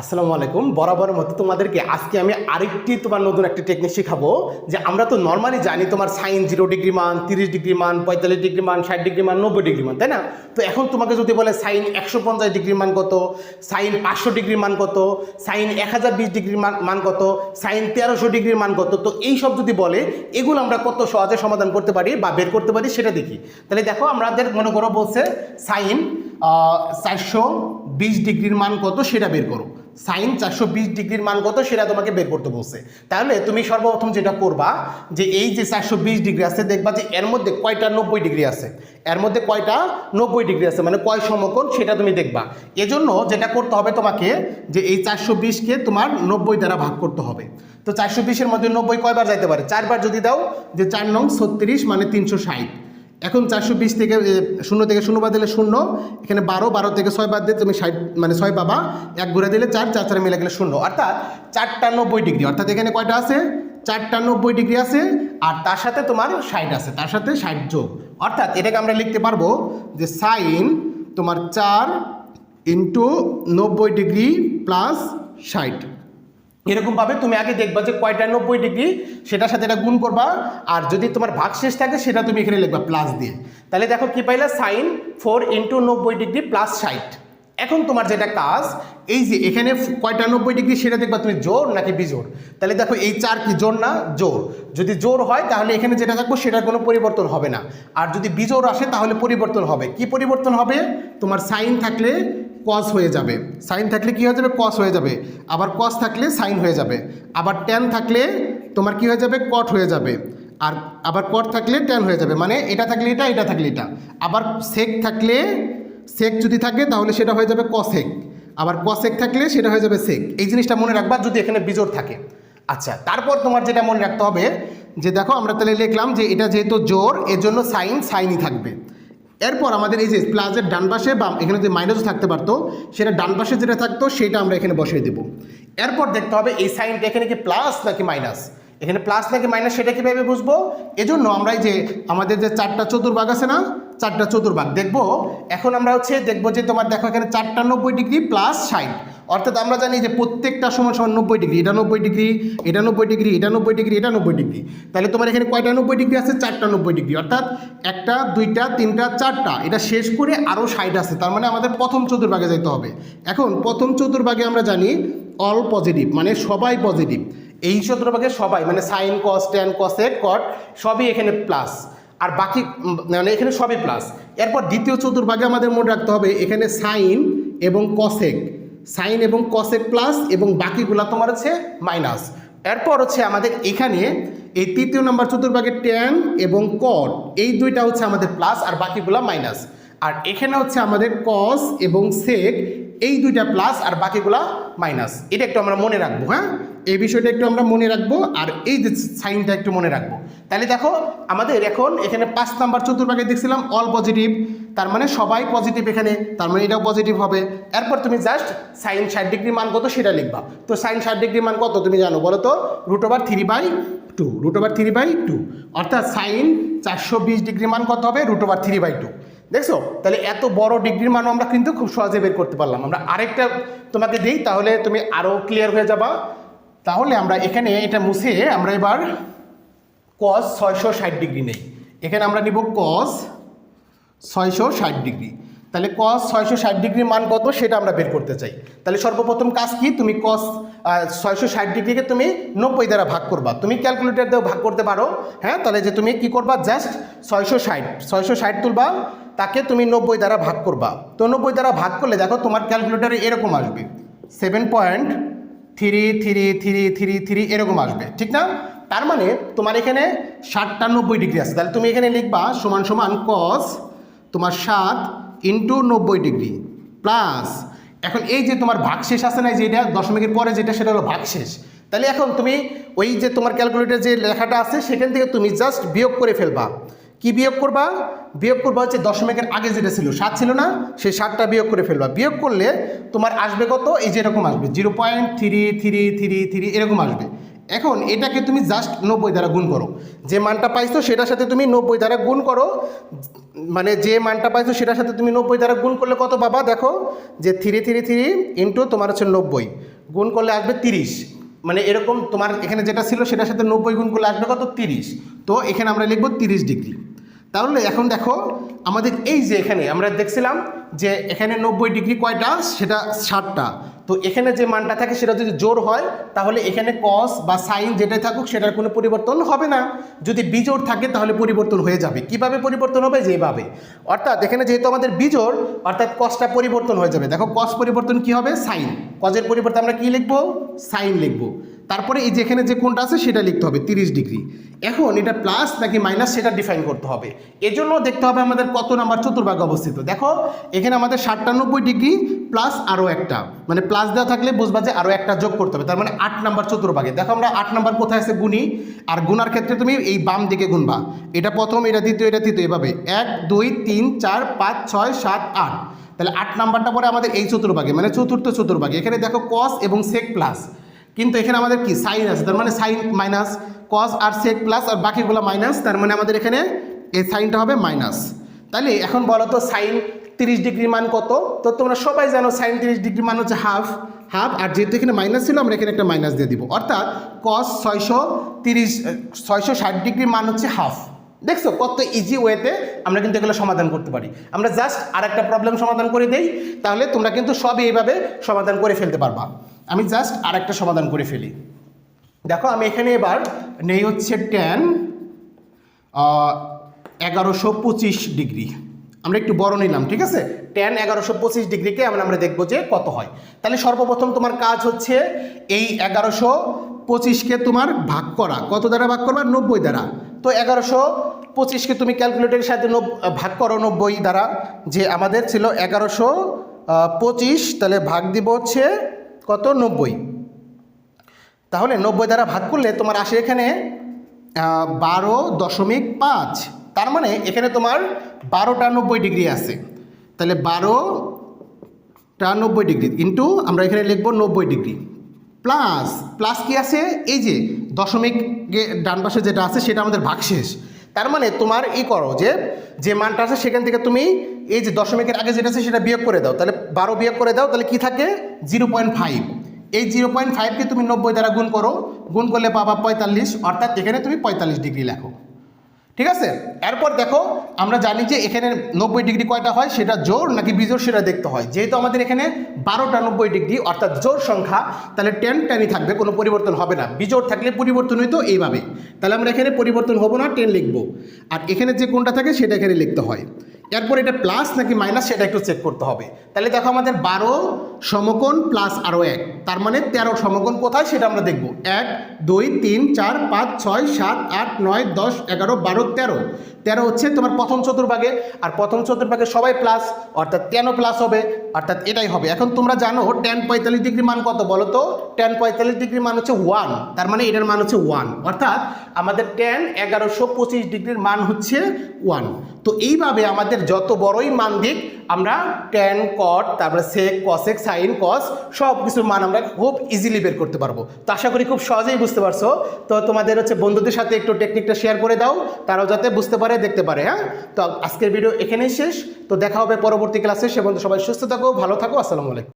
আসসালামু আলাইকুম। বরাবর মতো তোমাদেরকে আজকে আমি আরেকটি তোমার নতুন একটি টেকনিক শেখাবো, যে আমরা তো নর্মালি জানি তোমার সাইন জিরো ডিগ্রি মান, তিরিশ ডিগ্রি মান, পঁয়তাল্লিশ ডিগ্রি মান, ষাট ডিগ্রি মান, নব্বই ডিগ্রি মান, তাই না? তো এখন তোমাকে যদি বলে সাইন একশো পঞ্চাশ ডিগ্রি মান কত সাইন পাঁচশো ডিগ্রি মান কত সাইন এক হাজার বিশ ডিগ্রি মান মান কত সাইন তেরোশো ডিগ্রির মান কত, তো এই সব যদি বলে, এগুলো আমরা কত সহজে সমাধান করতে পারি বা বের করতে পারি সেটা দেখি। তাহলে দেখো, আমাদের মনে করো বলছে সাইন চারশো বিশ ডিগ্রির মান কত, সেটা বের করো। সাইন চারশো বিশ ডিগ্রির মান কত সেটা তোমাকে বের করতে বলছে। তাহলে তুমি সর্বপ্রথম যেটা করবা, যে এই যে চারশো বিশ ডিগ্রি আছে, দেখবা যে এর মধ্যে কয়টা নব্বই ডিগ্রি আছে। এর মধ্যে কয়টা নব্বই ডিগ্রি আছে মানে কয় সমকোণ সেটা তুমি দেখবা। এজন্য যেটা করতে হবে তোমাকে, যে এই চারশো বিশকে তোমার নব্বই দ্বারা ভাগ করতে হবে। তো চারশো বিশের মধ্যে নব্বই কয়বার যাইতে পারে? চারবার যদি দাও, যে চার নং ছত্রিশ মানে তিনশো ষাট। এখন চারশো বিশ থেকে শূন্য থেকে শূন্য বাদ দিলে শূন্য, এখানে বারো বারো থেকে ছয় বাদ দিয়ে তুমি ষাট মানে ছয় পাবা, এক ঘুরে দিলে চার চার চার মিলে গেলে শূন্য। অর্থাৎ চারটা নব্বই ডিগ্রি, অর্থাৎ এখানে কয়টা আছে? চারটা নব্বই ডিগ্রি আছে, আর তার সাথে তোমার ষাট আছে, তার সাথে ষাট যোগ। অর্থাৎ এটাকে আমরা লিখতে পারব যে সাইন তোমার চার ইন্টু নব্বই ডিগ্রি প্লাস ষাট। এরকমভাবে তুমি আগে দেখবা যে কয়টা নব্বই ডিগ্রি, সেটার সাথে এটা গুণ করবা। আর যদি তোমার ভাগ শেষ থাকে, সেটা তুমি এখানে লিখবা প্লাস দিয়ে। তাহলে দেখো কি পাইলা? সাইন ফোর ইন্টু নব্বই ডিগ্রি প্লাস ষাট। এখন তোমার যেটা কাজ, এই যে এখানে কয়টা নব্বই ডিগ্রি, সেটা দেখবা তুমি জোর নাকি বিজোর তাহলে দেখো এই চার কি জোর না? জোর। যদি জোর হয়, তাহলে এখানে যেটা থাকব, সেটার কোনো পরিবর্তন হবে না। আর যদি বিজোর আসে, তাহলে পরিবর্তন হবে। কি পরিবর্তন হবে? তোমার সাইন থাকলে কস হয়ে যাবে। সাইন থাকলে কি হয়ে যাবে? কস হয়ে যাবে। আবার কস থাকলে সাইন হয়ে যাবে। আবার ট্যান থাকলে তোমার কি হয়ে যাবে? কট হয়ে যাবে। আর আবার কট থাকলে ট্যান হয়ে যাবে। মানে এটা থাকলে এটা এটা থাকলে এটা। আবার সেক থাকলে সেক যদি থাকে তাহলে সেটা হয়ে যাবে কসেক আবার কসেক থাকলে সেটা হয়ে যাবে সেক এই জিনিসটা মনে রাখবা যদি এখানে বিজোর থাকে। আচ্ছা তারপর তোমার যেটা মনে রাখতে হবে, যে দেখো আমরা তাহলে লিখলাম যে এটা যেহেতু জোর এর জন্য সাইন সাইনই থাকবে। এরপর আমাদের এই যে প্লাসের ডান পাশে বা এখানে যে মাইনাসও থাকতে পারতো, সেটা ডান পাশে যেটা থাকতো, সেটা আমরা এখানে বসিয়ে দেবো। এরপর দেখতে হবে এই সাইনটা এখানে কি প্লাস নাকি মাইনাস এখানে প্লাস নাকি মাইনাস সেটা কীভাবে বুঝব? এজন্য আমরা এই যে আমাদের যে চারটা চতুর্ভাগ আছে না, চারটা চতুর্ভাগ দেখব। এখন আমরা হচ্ছে দেখব যে তোমার দেখো এখানে চারটা নব্বই ডিগ্রি প্লাস ষাট। অর্থাৎ আমরা জানি যে প্রত্যেকটা সমান সমান নব্বই ডিগ্রি, এটা নব্বই ডিগ্রি, এটা নব্বই ডিগ্রি, এটা নব্বই ডিগ্রি, এটা নব্বই ডিগ্রি। তাহলে তোমার এখানে কয়টা নব্বই ডিগ্রি আছে? চারটা নব্বই ডিগ্রি। অর্থাৎ একটা, দুইটা, তিনটা, চারটা। এটা শেষ করে আরও ষাট আছে। তার মানে আমাদের প্রথম চতুর্ভাগে যেতে হবে। এখন প্রথম চতুর্ভাগে আমরা জানি অল পজিটিভ মানে সবাই পজিটিভ এই চতুর্ভাগে সবাই মানে sine cos tan cosec cot সবই এখানে প্লাস আর বাকি মানে এখানে সবই প্লাস এরপর দ্বিতীয় চতুর্ভাগে আমাদের মনে রাখতে হবে এখানে সাইন এবং কসেক সাইন এবং কসেক প্লাস এবং বাকিগুলা তোমার হচ্ছে মাইনাস। এরপর হচ্ছে আমাদের এখানে এই তৃতীয় নম্বর চতুর্ভাগে ট্যান এবং কট এই দুইটা হচ্ছে আমাদের প্লাস আর বাকিগুলা মাইনাস আর এখানে হচ্ছে আমাদের কস এবং সেক এই দুইটা প্লাস আর বাকিগুলা মাইনাস এটা একটু আমরা মনে রাখব হ্যাঁ? এই বিষয়টা একটু আমরা মনে রাখব আর এই যে সাইনটা একটু মনে রাখব। তাহলে দেখো, আমাদের এখন এখানে পাঁচ নাম্বার চতুর্ভাগে দেখছিলাম অল পজিটিভ তার মানে সবাই পজিটিভ এখানে, তার মানে এটাও পজিটিভ হবে। এরপর তুমি জাস্ট সাইন ষাট ডিগ্রি মান কত সেটা লিখবা। তো সাইন ষাট ডিগ্রি মান কত তুমি জানো? বলো তো root over three by two root over three by two অর্থাৎ সাইন চারশো বিশ ডিগ্রি মান কত হবে? Root over three by two দেখছ? তাহলে এত বড় ডিগ্রির মানও আমরা কিন্তু খুব সহজে বের করতে পারলাম। আমরা আরেকটা তোমাকে দিই, তাহলে তুমি আরও ক্লিয়ার হয়ে যাবা। তাহলে আমরা এখানে এটা মুছে আমরা এবার কস ছয়শো ষাট ডিগ্রি নেই। এখানে আমরা নিব কস ছয়শো ষাট ডিগ্রি। তাহলে কস ছয়শো ষাট ডিগ্রির মান কত সেটা আমরা বের করতে চাই। তাহলে সর্বপ্রথম কাজ কি? তুমি কস ছয়শো ষাট ডিগ্রিকে তুমি নব্বই দ্বারা ভাগ করবা। তুমি ক্যালকুলেটার দিয়েও ভাগ করতে পারো। হ্যাঁ তাহলে যে তুমি কি করবা? জাস্ট ছয়শো ষাট। ছয়শো ষাট তুলবা, তাকে তুমি নব্বই দ্বারা ভাগ করবা। তো নব্বই দ্বারা ভাগ করলে দেখো তোমার ক্যালকুলেটারে এরকম আসবে। Seven point three three three three three এরকম আসবে, ঠিক না? তার মানে তোমার এখানে ষাটটা নব্বই ডিগ্রি আছে। তাহলে তুমি এখানে লিখবা সমান সমান কস তোমার সাত ইন্টু নব্বই ডিগ্রি প্লাস এখন এই যে তোমার ভাগশেষ আছে না যে এটা দশমিকের পরে যেটা, সেটা হলো ভাগশেষ। তাহলে এখন তুমি ওই যে তোমার ক্যালকুলেটর যে লেখাটা আছে, সেখান থেকে তুমি জাস্ট বিয়োগ করে ফেলবা। কি বিয়োগ করবা? বিয়োগ করবা হচ্ছে দশমিকের আগে যেটা ছিল, সাত ছিল না? সেই সাতটা বিয়োগ করে ফেলবা। বিয়োগ করলে তোমার আসবে কত? এই যে এরকম আসবে, zero point three three three three এরকম আসবে। এখন এটাকে তুমি জাস্ট নব্বই দ্বারা গুণ করো। যে মানটা পাইছো সেটার সাথে তুমি নব্বই দ্বারা গুণ করো। মানে যে মানটা পাইছো সেটার সাথে তুমি নব্বই দ্বারা গুণ করলে কত বাবা দেখো, যে থ্রি থ্রি থ্রি ইন্টু তোমার হচ্ছে নব্বই। গুণ করলে আসবে তিরিশ। মানে এরকম তোমার এখানে যেটা ছিল সেটার সাথে নব্বই গুণ করলে আসবে কত? তিরিশ। তো এখানে আমরা লিখব তিরিশ ডিগ্রি। তাহলে এখন দেখো আমাদের এই যে এখানে আমরা দেখছিলাম যে এখানে নব্বই ডিগ্রি কয়টা? সেটা ষাটটা। তো এখানে যে মানটা থাকে সেটা যদি জোর হয়, তাহলে এখানে কস বা সাইন যেটাই থাকুক সেটার কোনো পরিবর্তন হবে না। যদি বিজোড় থাকে, তাহলে পরিবর্তন হয়ে যাবে। কীভাবে পরিবর্তন হবে? যেভাবে। অর্থাৎ এখানে যেহেতু আমাদের বিজোড়, অর্থাৎ কসটা পরিবর্তন হয়ে যাবে। দেখো কস পরিবর্তন কি হবে? সাইন কজের পরিবর্তে আমরা কি লিখব? সাইন লিখব। তারপরে এই যেখানে যে কোনটা আছে সেটা লিখতে হবে তিরিশ ডিগ্রি। এখন এটা প্লাস নাকি মাইনাস সেটা ডিফাইন করতে হবে। এজন্য দেখতে হবে আমাদের কত নাম্বার চতুর্ভাগে অবস্থিত। দেখো, এখানে আমাদের সাতানব্বই ডিগ্রি প্লাস আরও একটা। মানে প্লাস দেওয়া থাকলে বুঝবা যে আরও একটা যোগ করতে হবে। তার মানে আট নাম্বার চতুর্ভাগে। দেখো আমরা আট নাম্বার কোথায় আছে? গুণি। আর গুনার ক্ষেত্রে তুমি এই বাম দিকে গুনবা। এটা প্রথম, এটা দ্বিতীয়, এটা তৃতীয়, এভাবে। এক, দুই, তিন, চার, পাঁচ, ছয়, সাত, আট। তাহলে আট নাম্বারটা পরে আমাদের এই চতুর্ভাগে। মানে চতুর্থ চতুর্ভাগে। এখানে দেখো কস এবং সেক প্লাস কিন্তু এখানে আমাদের কি? সাইন আছে। তার মানে সাইন মাইনাস কস আর সেক প্লাস আর বাকিগুলো মাইনাস। তার মানে আমাদের এখানে এই সাইনটা হবে মাইনাস। তাহলে এখন বলো তো সাইন তিরিশ ডিগ্রি মান কত? তো তোমরা সবাই জানো সাইন তিরিশ ডিগ্রি মান হচ্ছে হাফ হাফ। আর যেহেতু এখানে মাইনাস ছিল, আমরা এখানে একটা মাইনাস দিয়ে দিব। অর্থাৎ কস ছয়শো তিরিশ, ছয়শো ষাট ডিগ্রি মান হচ্ছে হাফ। দেখছ কত ইজি ওয়েতে আমরা কিন্তু এগুলো সমাধান করতে পারি। আমরা জাস্ট আর একটা প্রবলেম সমাধান করে দেই, তাহলে তোমরা কিন্তু সবই এইভাবে সমাধান করে ফেলতে পারবা। আমি জাস্ট আর একটা সমাধান করে ফেলি। দেখো আমি এখানে এবার নেই হচ্ছে টেন এগারোশো পঁচিশ ডিগ্রি আমরা একটু বড় নিলাম, ঠিক আছে? টেন এগারোশো পঁচিশ ডিগ্রিকে আমরা আমরা দেখব যে কত হয়। তাহলে সর্বপ্রথম তোমার কাজ হচ্ছে এই এগারোশো পঁচিশকে তোমার ভাগ করা। কত দ্বারা ভাগ করবা? নব্বই দ্বারা। তো এগারোশো পঁচিশকে তুমি ক্যালকুলেটরের সাথে ভাগ করো নব্বই দ্বারা। যে আমাদের ছিল এগারোশো পঁচিশ, তাহলে ভাগ দিব হচ্ছে কত? নব্বই। তাহলে নব্বই দ্বারা ভাগ করলে তোমার আসে এখানে বারো দশমিক পাঁচ। তার মানে এখানে তোমার বারোটা নব্বই ডিগ্রি আছে। তাহলে বারোটা নব্বই ডিগ্রি। ইন্টু আমরা এখানে লিখব নব্বই ডিগ্রি। প্লাস প্লাস কি আছে? এই যে দশমিক ডান পাশে যেটা আছে, সেটা আমাদের ভাগশেষ। তার মানে তোমার ই করো যে যে মানটা আছে, সেখান থেকে তুমি এই যে দশমিকের আগে যেটা আছে, সেটা বিয়োগ করে দাও। তাহলে বারো বিয়োগ করে দাও, তাহলে কি থাকে? Zero point five. এই জিরো পয়েন্ট ফাইভকে তুমি নব্বই দ্বারা গুণ করো। গুণ করলে পাবা পঁয়তাল্লিশ, অর্থাৎ এখানে তুমি পঁয়তাল্লিশ ডিগ্রি লেখো। ঠিক আছে? এরপর দেখো, আমরা জানি যে এখানে নব্বই ডিগ্রি কয়টা হয়? সেটা জোর নাকি বিজোর সেটা দেখতে হয়। যেহেতু আমাদের এখানে বারোটা নব্বই ডিগ্রি, অর্থাৎ জোর সংখ্যা, তাহলে টেন টেনই থাকবে, কোনো পরিবর্তন হবে না। বিজোর থাকলে পরিবর্তন হইতো এইভাবে। তাহলে আমরা এখানে পরিবর্তন হব না টেন লিখব। আর এখানে যে কোনটা থাকে, সেটা এখানে লিখতে হয়। এরপর এটা প্লাস নাকি মাইনাস সেটা একটু চেক করতে হবে। তাহলে দেখো আমাদের বারো সমকোণ প্লাস আরও এক। তার মানে তেরো সমকোণ কোথায় সেটা আমরা দেখব। এক, দুই, তিন, চার, পাঁচ, ছয়, সাত, আট, নয়, দশ, এগারো, বারো, তেরো। তেরো হচ্ছে তোমার প্রথম চতুর্ভাগে। আর প্রথম চতুর্ভাগে সবাই প্লাস অর্থাৎ তেরো প্লাস হবে? অর্থাৎ এটাই হবে। এখন তোমরা জানো টেন পঁয়তাল্লিশ ডিগ্রি মান কত বলো তো? টেন পঁয়তাল্লিশ ডিগ্রি মান হচ্ছে ওয়ান তার মানে এটার মান হচ্ছে ওয়ান অর্থাৎ আমাদের টেন এগারোশো পঁচিশ ডিগ্রির মান হচ্ছে ওয়ান তো এইভাবে আমাদের যত বড়ই মান দিক আমরা ট্যান কট তারপরে সেক কসেক সাইন কস সব কিছুর মান আমরা খুব ইজিলি বের করতে পারব। তো আশা করি খুব সহজেই বুঝতে পারছ। তো তোমাদের হচ্ছে বন্ধুদের সাথে একটু টেকনিকটা শেয়ার করে দাও, তারাও যাতে বুঝতে পারে, দেখতে পারে হ্যাঁ? তো আজকের ভিডিও এখানেই শেষ। তো দেখা হবে পরবর্তী ক্লাসে সে বন্ধু সবাই সুস্থ থাকো, ভালো থাকো, আসসালামু আলাইকুম।